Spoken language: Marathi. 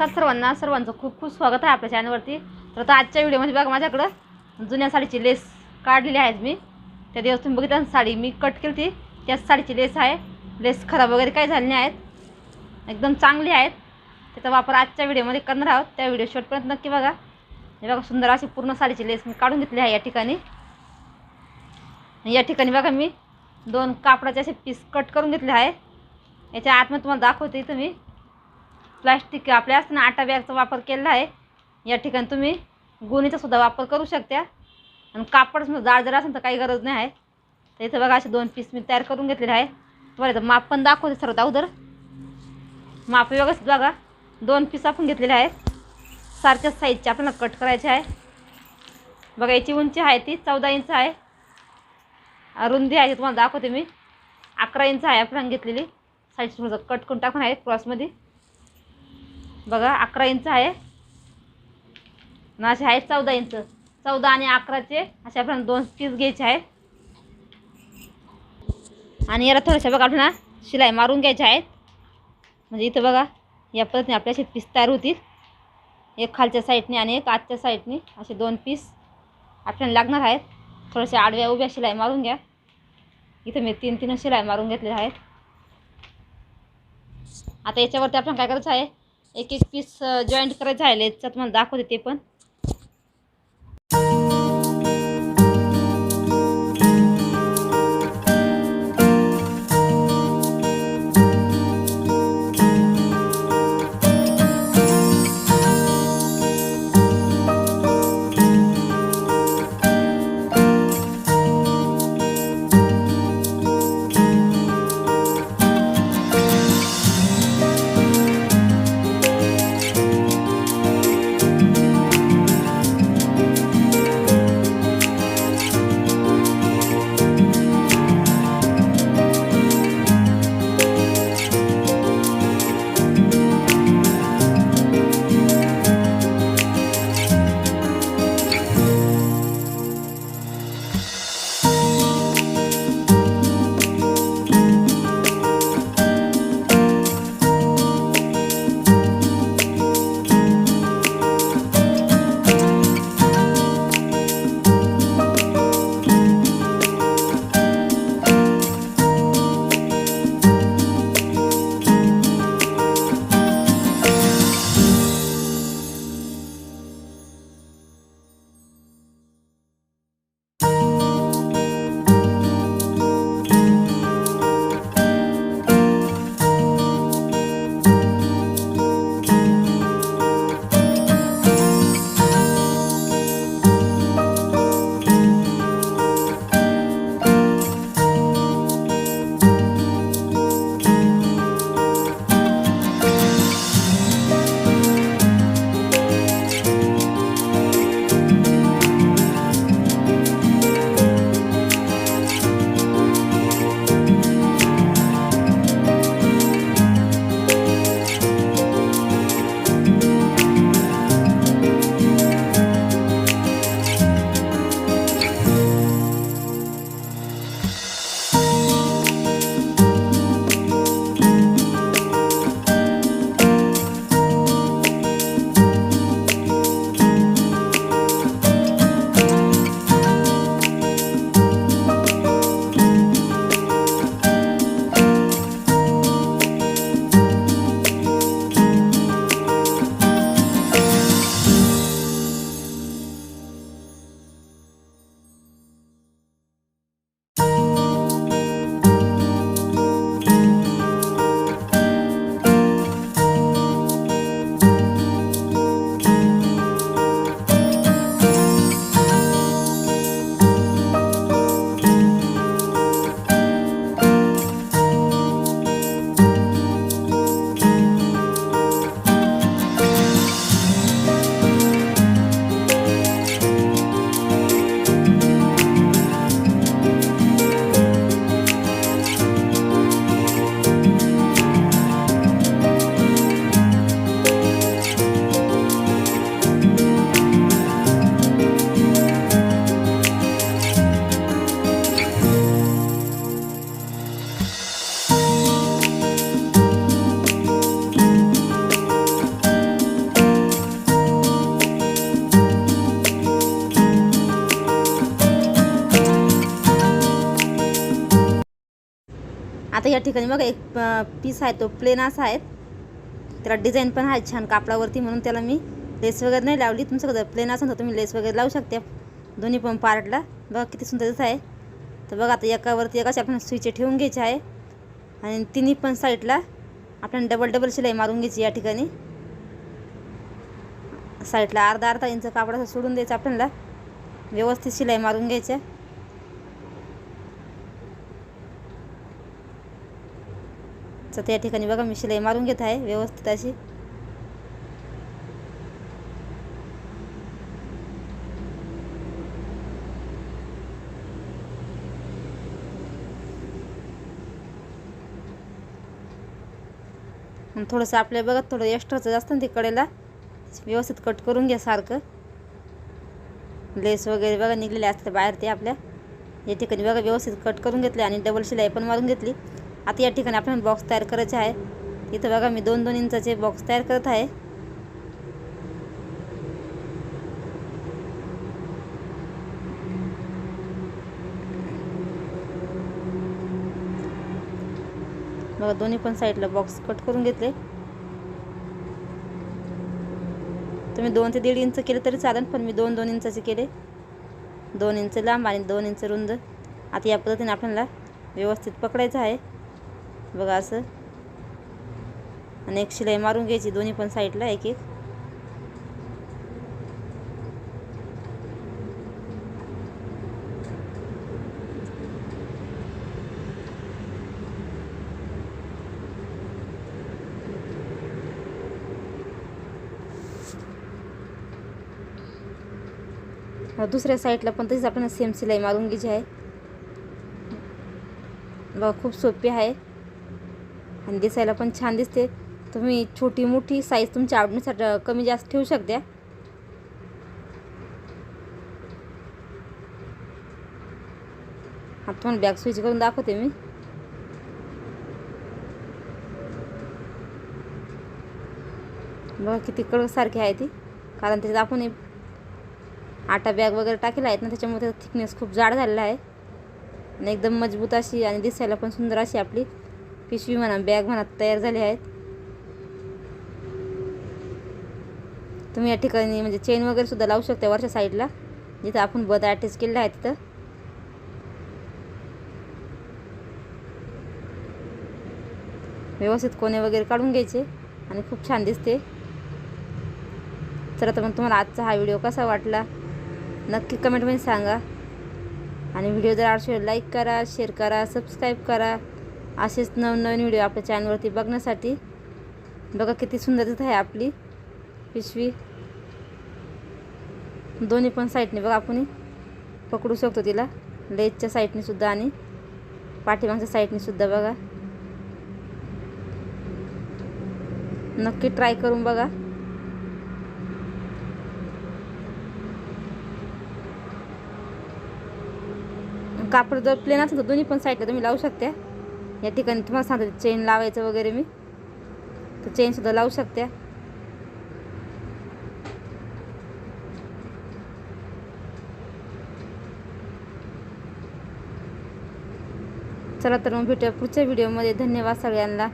नमस्कार सर्वांना. सर्वांचं खूप खूप स्वागत आहे आपल्या चॅनलवरती तर आता आजच्या व्हिडिओमध्ये बघा माझ्याकडं जुन्या साडीची लेस काढलेली आहेत मी. त्या दिवस तुम्ही बघितलं साडी मी कट केली ती त्याच साडीची लेस आहे. लेस खराब वगैरे काही झाले नाही आहेत एकदम चांगली आहेत. त्याचा वापर आजच्या व्हिडिओमध्ये करणार आहोत. त्या व्हिडिओ शेवटपर्यंत नक्की बघा. हे बघा सुंदर अशी पूर्ण साडीची लेस मी काढून घेतली आहे या ठिकाणी. या ठिकाणी बघा मी दोन कापडाचे असे पीस कट करून घेतले आहे. याच्या आतमध्ये तुम्हाला दाखवते इथं मी प्लास्टिक आपल्या असताना आटा बॅगचा वापर केलेला आहे. या ठिकाणी तुम्ही गोणीचा सुद्धा वापर करू शकता. आणि कापड समजा जाड जर असेल तर काही गरज नाही आहे. तर इथं बघा असे दोन पीस मी तयार करून घेतलेले आहे. तुम्हाला इथं माप पण दाखवते सर्वात अगोदर. माप व्यवस्थित बघा. दोन पीस आपण घेतलेले आहेत. सारख्याच साईजचे आपल्याला कट करायचे आहे. बघा याची उंची आहे ती चौदा इंच आहे. रुंदी आहे ती तुम्हाला दाखवते मी. अकरा इंच आहे आपण घेतलेली. साईज थोडंसं कट करून टाकून आहे क्रॉसमध्ये बघा अकरा इंच आहे. आणि असे आहेत चौदा इंच. चौदा आणि अकराचे असे आपण दोन पीस घ्यायचे आहेत. आणि याला थोड्याशा बघा आपल्याला शिलाई मारून घ्यायच्या आहेत. म्हणजे इथं बघा या पद्धतीने आपल्या असे पीस तयार होतील. एक खालच्या साईडने आणि एक आजच्या साईडने असे दोन पीस आपल्याला लागणार आहेत. थोड्याशा आडव्या उभ्या शिलाई मारून घ्या. इथं मी तीन तीन शिलाई मारून घेतलेल्या आहेत. आता याच्यावरती आपण काय करायचं आहे? एक एक पीस जॉईंट करायचं आहे लेसचा मला दाखवते ते पण. या ठिकाणी बघा एक पीस आहे तो प्लेन असा आहे. त्याला डिझाईन पण आहे छान कापडावरती म्हणून त्याला मी लेस वगैरे नाही लावली. तुमच्याकडे प्लेन असेल तर तुम्ही लेस वगैरे लावू शकता. दोन्ही पण पार्टला बघा किती सुंदर दिसत आहे. तर बघा आता एकावरती एकाशी आपण स्विच ठेवून घ्यायचे आहे. आणि तिन्ही पण साईडला आपण डबल डबल शिलाई मारून घ्यायची या ठिकाणी. साईडला अर्धा अर्धा इंच कापडाचा असं सोडून द्यायचं आपल्याला. व्यवस्थित शिलाई मारून घ्यायच्या. तर त्या ठिकाणी बघा मी शिलाई मारून घेत आहे व्यवस्थित अशी. थोडंसं आपल्या बघत थोडं एक्स्ट्राचं जास्त ना ते कडेला व्यवस्थित कट करून घ्या सारखं. लेस वगैरे बघा निघलेले असतात बाहेर ते आपल्या. या ठिकाणी बघा व्यवस्थित कट करून घेतले आणि डबल शिलाई पण मारून घेतली. आता या ठिकाणी आपण बॉक्स तयार करायचे आहे. इथं बघा मी दोन दोन इंचाचे बॉक्स तयार करत आहे. बघा दोन्ही पण साईडला बॉक्स कट करून घेतले. तुम्ही दोन ते दीड इंच केले तरी चालेल पण मी दोन दोन इंचाचे केले. दोन इंच लांब आणि दोन इंच रुंद. आता या पद्धतीने आपल्याला व्यवस्थित पकडायचं आहे. बघा असं. आणि एक शिलाई मारून घ्यायची दोन्ही पण साईडला एक एक. दुसऱ्या साईडला पण तशीच आपल्याला सेम शिलाई मारून घ्यायची आहे. बघा खूप सोपी आहे. आणि दिसायला पण छान दिसते. तुम्ही छोटी मोठी साईज तुमच्या आवडीनुसार कमी जास्त ठेवू शकता. हा तुम्हाला बॅग स्विच करून दाखवते मी. बघा किती कडकसारखी आहे ती. कारण त्याच्यात आपण आटा बॅग वगैरे टाकेला आहेत ना त्याच्यामुळे त्याचा थिकनेस खूप जाड झालेला आहे. आणि एकदम मजबूत अशी आणि दिसायला पण सुंदर अशी आपली. पिशवी म्हणा बॅग म्हणा तयार झाले आहेत. तुम्ही या ठिकाणी म्हणजे चेन वगैरे सुद्धा लावू शकता वरच्या साईडला जिथं आपण बद अटॅच केलेलं आहे तिथं. व्यवस्थित कोणे वगैरे काढून घ्यायचे आणि खूप छान दिसते. चला तर मग तुम्हाला आजचा हा व्हिडिओ कसा वाटला? नक्की कमेंटमध्ये सांगा. आणि व्हिडिओ जर आवडले लाईक करा शेअर करा सबस्क्राईब करा. असेच नवनवीन व्हिडिओ आपल्या चॅनलवरती बघण्यासाठी. बघा किती सुंदर दिसत आहे आपली पिशवी. दोन्ही पण साईडने बघा आपण. पकडू शकतो तिला. लेजच्या साईडने सुद्धा आणि पाठीमागच्या साईडने सुद्धा बघा. नक्की ट्राय करून बघा. कापड जर प्लेन असेल तर दोन्ही पण साईडला तुम्ही लावू शकता. या ठिकाणी तुम्हाला सांगते चेन लावायचं वगैरे मी. तर चेनसुद्धा लावू शकते. चला तर मग भेटूया पुढच्या व्हिडिओमध्ये धन्यवाद सगळ्यांना.